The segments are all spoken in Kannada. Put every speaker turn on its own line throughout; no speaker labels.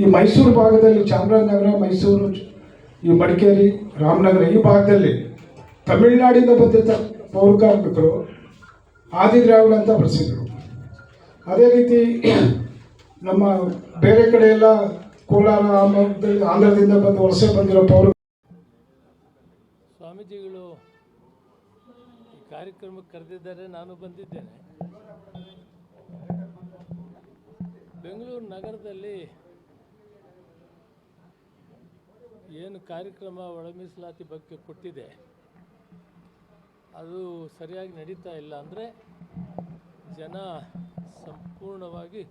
ಈ ಮೈಸೂರು ಭಾಗದಲ್ಲಿ ಚಾಮರಾಜನಗರ, ಮೈಸೂರು, ಈ ಮಡಿಕೇರಿ, ರಾಮನಗರ ಈ ಭಾಗದಲ್ಲಿ ತಮಿಳುನಾಡಿಂದ ಬಂದಿದ್ದ ಪೌರ ಕಾರ್ಮಿಕರು ಆದಿದ್ರಾವಿಡ ಅಂತ ಪ್ರಸಿದ್ಧರು. ಅದೇ ರೀತಿ ನಮ್ಮ ಬೇರೆ ಕಡೆ ಎಲ್ಲ ಕೋಲಾರ ಆಂಧ್ರದಿಂದ ಬಂದು ವಲಸೆ ಬಂದಿರೋ ಪೌರ
ಸ್ವಾಮೀಜಿಗಳು ಕಾರ್ಯಕ್ರಮಕ್ಕೆ ಕರೆದಿದ್ದಾರೆ, ನಾನು ಬಂದಿದ್ದೇನೆ. ಬೆಂಗಳೂರು ನಗರದಲ್ಲಿ ಏನು ಕಾರ್ಯಕ್ರಮ ಒಳ ಮೀಸಲಾತಿ ಬಗ್ಗೆ ಕೊಟ್ಟಿದೆ, ಅದು ಸರಿಯಾಗಿ ನಡೀತಾ ಇಲ್ಲ ಅಂದರೆ ಜನ ಸಂಪೂರ್ಣವಾಗಿ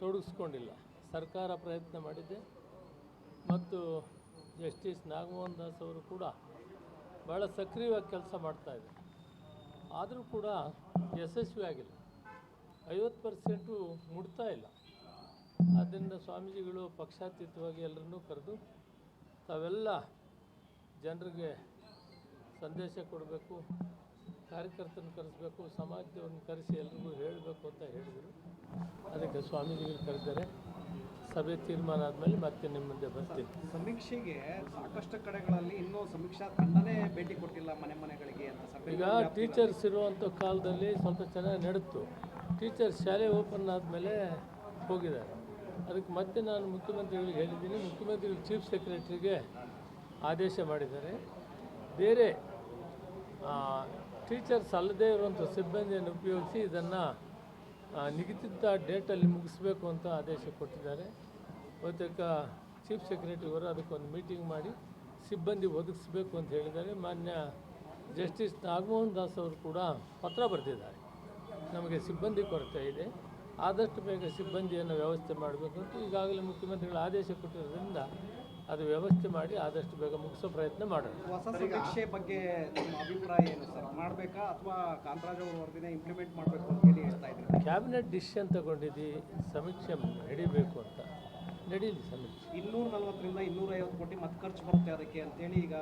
ತೊಡಗಿಸ್ಕೊಂಡಿಲ್ಲ. ಸರ್ಕಾರ ಪ್ರಯತ್ನ ಮಾಡಿದೆ ಮತ್ತು ಜಸ್ಟಿಸ್ ನಾಗಮೋಹನ್ ದಾಸ್ ಅವರು ಕೂಡ ಭಾಳ ಸಕ್ರಿಯವಾಗಿ ಕೆಲಸ ಮಾಡ್ತಾ ಇದ್ದಾರೆ. ಆದರೂ ಕೂಡ ಯಶಸ್ವಿ ಆಗಿಲ್ಲ. ಐವತ್ತು ಪರ್ಸೆಂಟು ಮುಡ್ತಾ ಇಲ್ಲ. ಆದ್ದರಿಂದ ಸ್ವಾಮೀಜಿಗಳು ಪಕ್ಷಾತೀತವಾಗಿ ಎಲ್ಲರನ್ನೂ ಕರೆದು ತಾವೆಲ್ಲ ಜನರಿಗೆ ಸಂದೇಶ ಕೊಡಬೇಕು ಕಾರ್ಯಕರ್ತನ ಕರೆಸಬೇಕು ಸಮಾಜದವ್ರನ್ನ ಕರೆಸಿ ಎಲ್ರಿಗೂ ಹೇಳಬೇಕು ಅಂತ ಹೇಳಿದರು. ಅದಕ್ಕೆ ಸ್ವಾಮೀಜಿಗಳು ಕರೆದರೆ ಸಭೆ ತೀರ್ಮಾನ ಆದಮೇಲೆ ಮತ್ತೆ ನಿಮ್ಮ ಮುಂದೆ ಬರ್ತೀನಿ.
ಸಮೀಕ್ಷೆಗೆ ಸಾಕಷ್ಟು ಕಡೆಗಳಲ್ಲಿ ಇನ್ನೂ ಸಮೀಕ್ಷಾ ತಂಡನೇ ಭೇಟಿ ಕೊಟ್ಟಿಲ್ಲ ಮನೆ ಮನೆಗಳಿಗೆ ಅಂತ
ಈಗ ಟೀಚರ್ಸ್ ಇರುವಂಥ ಕಾಲದಲ್ಲಿ ಸ್ವಲ್ಪ ಚೆನ್ನಾಗಿ ನಡೆತು ಟೀಚರ್ಸ್ ಶಾಲೆ ಓಪನ್ ಆದಮೇಲೆ ಹೋಗಿದ್ದಾರೆ. ಅದಕ್ಕೆ ಮತ್ತೆ ನಾನು ಮುಖ್ಯಮಂತ್ರಿಗಳಿಗೆ ಹೇಳಿದ್ದೀನಿ. ಮುಖ್ಯಮಂತ್ರಿಗಳು ಚೀಫ್ ಸೆಕ್ರೆಟರಿಗೆ ಆದೇಶ ಮಾಡಿದ್ದಾರೆ. ಬೇರೆ ಟೀಚರ್ಸ್ ಅಲ್ಲದೇ ಇರುವಂಥ ಸಿಬ್ಬಂದಿಯನ್ನು ಉಪಯೋಗಿಸಿ ಇದನ್ನು ನಿಗದಿತ ಡೇಟಲ್ಲಿ ಮುಗಿಸ್ಬೇಕು ಅಂತ ಆದೇಶ ಕೊಟ್ಟಿದ್ದಾರೆ. ಬಹುತೇಕ ಚೀಫ್ ಸೆಕ್ರೆಟರಿ ಅವರು ಅದಕ್ಕೊಂದು ಮೀಟಿಂಗ್ ಮಾಡಿ ಸಿಬ್ಬಂದಿ ಒದಗಿಸ್ಬೇಕು ಅಂತ ಹೇಳಿದ್ದಾರೆ. ಮಾನ್ಯ ಜಸ್ಟಿಸ್ ನಾಗಮೋಹನ್ ದಾಸ್ ಅವರು ಕೂಡ ಪತ್ರ ಬರೆದಿದ್ದಾರೆ. ನಮಗೆ ಸಿಬ್ಬಂದಿ ಕೊರತೆ ಇದೆ. ಆದಷ್ಟು ಬೇಗ ಸಿಬ್ಬಂದಿಯನ್ನು ವ್ಯವಸ್ಥೆ ಮಾಡಬೇಕು ಅಂತ ಈಗಾಗಲೇ ಮುಖ್ಯಮಂತ್ರಿಗಳು ಆದೇಶ ಕೊಟ್ಟಿರೋದ್ರಿಂದ ಅದು ವ್ಯವಸ್ಥೆ ಮಾಡಿ ಆದಷ್ಟು ಬೇಗ ಮುಗಿಸೋ ಪ್ರಯತ್ನ ಮಾಡೋಣ.
ಹೊಸ ಸಮೀಕ್ಷೆ ಬಗ್ಗೆ ನಿಮ್ಮ ಅಭಿಪ್ರಾಯ ಏನು ಸರ್? ಮಾಡಬೇಕಾ ಅಥವಾ ಕಾಂತರಾಜ್ ಅವರ ವರದಿನ ಇಂಪ್ಲಿಮೆಂಟ್ ಮಾಡಬೇಕು ಅಂತ ಹೇಳಿ ಹೇಳ್ತಾ ಇದ್ದಾರೆ?
ಕ್ಯಾಬಿನೆಟ್ ಡಿಸಿಷನ್ ತಗೊಂಡಿದ್ದು ಸಮೀಕ್ಷೆ ನಡಿಬೇಕು ಅಂತ. ನಡೀಲಿ ಸಮೀಕ್ಷೆ.
ಇನ್ನೂರ ನಲ್ವತ್ತರಿಂದ ಇನ್ನೂರೈವತ್ತು ಕೋಟಿ ಮತ್ತೆ ಖರ್ಚು ಬರುತ್ತೆ ಅದಕ್ಕೆ ಅಂತೇಳಿ ಈಗ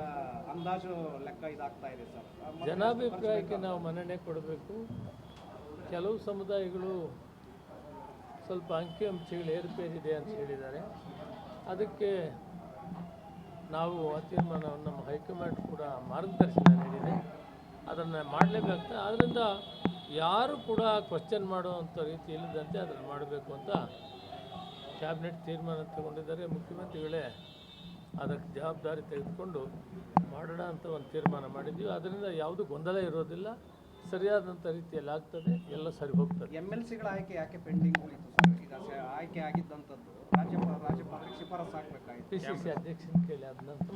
ಅಂದಾಜು ಲೆಕ್ಕ ಇದಾಗ್ತಾ ಇದೆ ಸರ್.
ಜನಾಭಿಪ್ರಾಯಕ್ಕೆ ನಾವು ಮನ್ನಣೆ ಕೊಡಬೇಕು. ಕೆಲವು ಸಮುದಾಯಗಳು ಸ್ವಲ್ಪ ಅಂಕಿಅಂಶಗಳು ಏರುಪೇರಿದೆ ಅಂತ ಹೇಳಿದ್ದಾರೆ. ಅದಕ್ಕೆ ನಾವು ಆ ತೀರ್ಮಾನವನ್ನು ನಮ್ಮ ಹೈಕಮಾಂಡ್ ಕೂಡ ಮಾರ್ಗದರ್ಶನ ನೀಡಿದೆ. ಅದನ್ನು ಮಾಡಲೇಬೇಕಾಗ್ತದೆ. ಆದ್ದರಿಂದ ಯಾರು ಕೂಡ ಕ್ವಶನ್ ಮಾಡುವಂಥ ರೀತಿ ಇಲ್ಲದಂತೆ ಅದನ್ನು ಮಾಡಬೇಕು ಅಂತ ಕ್ಯಾಬಿನೆಟ್ ತೀರ್ಮಾನ ತಗೊಂಡಿದ್ದಾರೆ. ಮುಖ್ಯಮಂತ್ರಿಗಳೇ ಅದಕ್ಕೆ ಜವಾಬ್ದಾರಿ ತೆಗೆದುಕೊಂಡು ಮಾಡೋಣ ಅಂತ ಒಂದು ತೀರ್ಮಾನ ಮಾಡಿದ್ದೀವಿ. ಅದರಿಂದ ಯಾವುದೂ ಗೊಂದಲ ಇರೋದಿಲ್ಲ. ಸರಿಯಾದಂಥ ರೀತಿಯಲ್ಲಿ ಆಗ್ತದೆ ಎಲ್ಲ ಸರಿ ಹೋಗ್ತದೆ.
ಎಂ ಎಲ್ ಸಿಗಳ ಆಯ್ಕೆ ಯಾಕೆ ಪೆಂಡಿಂಗ್ ಉಳಿತು ಸರ್? ಈಗ ಸ- ಆಯ್ಕೆ ಆಗಿದ್ದಂಥದ್ದು ರಾಜ್ಯಪಾಲ ರಾಜ್ಯಪಾಲರಿಗೆ ಶಿಫಾರಸ್ ಆಗಬೇಕಾಗಿತ್ತು
ಪಿ ಸಿ ಸಿ ಅಧ್ಯಕ್ಷನ ಕೇಳಿ ಅದ ನಂತರ.